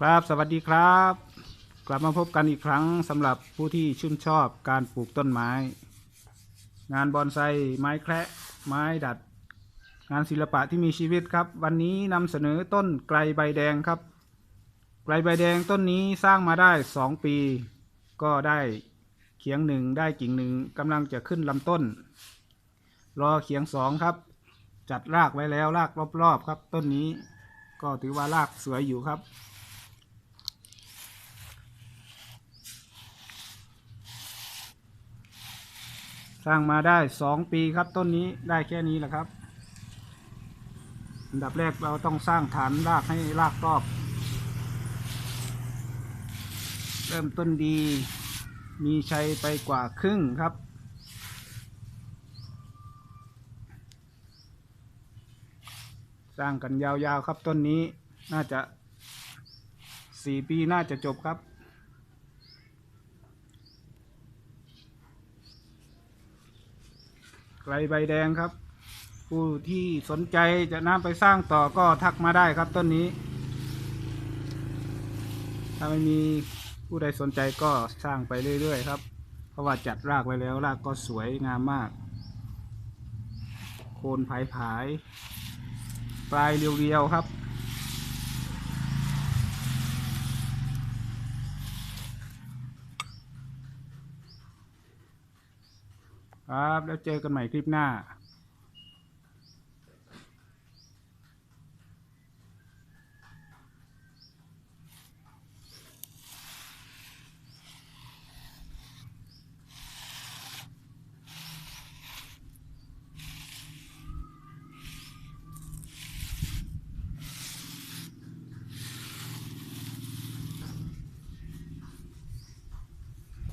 ครับสวัสดีครับ กลับมาพบกันอีกครั้งสำหรับผู้ที่ชื่นชอบการปลูกต้นไม้ งานบอนไซไม้แคระไม้ดัด งานศิลปะที่มีชีวิตครับ วันนี้นำเสนอต้นไกลใบแดงครับ ไกลใบแดงต้นนี้สร้างมาได้สองปี ก็ได้เขียงหนึ่งได้กิ่งหนึ่งกำลังจะขึ้นลำต้น รอเขียงสองครับ จัดรากไว้แล้วรากรอบๆครับ ต้นนี้ก็ถือว่ารากสวยอยู่ครับ สร้างมาได้สองปีครับต้นนี้ได้แค่นี้แหละครับอันดับแรกเราต้องสร้างฐานรากให้รากรอบ เริ่มต้นดี มีชัยไปกว่าครึ่งครับสร้างกันยาวๆครับต้นนี้น่าจะสี่ปีน่าจะจบครับ ไกลใบแดงครับ ผู้ที่สนใจจะนำไปสร้างต่อก็ทักมาได้ครับต้นนี้ ถ้าไม่มีผู้ใดสนใจก็สร้างไปเรื่อยๆครับ เพราะว่าจัดรากไว้แล้วรากก็สวยงามมาก โคนผายผายๆปลายเรียวๆครับ ครับ แล้วเจอกันใหม่คลิปหน้า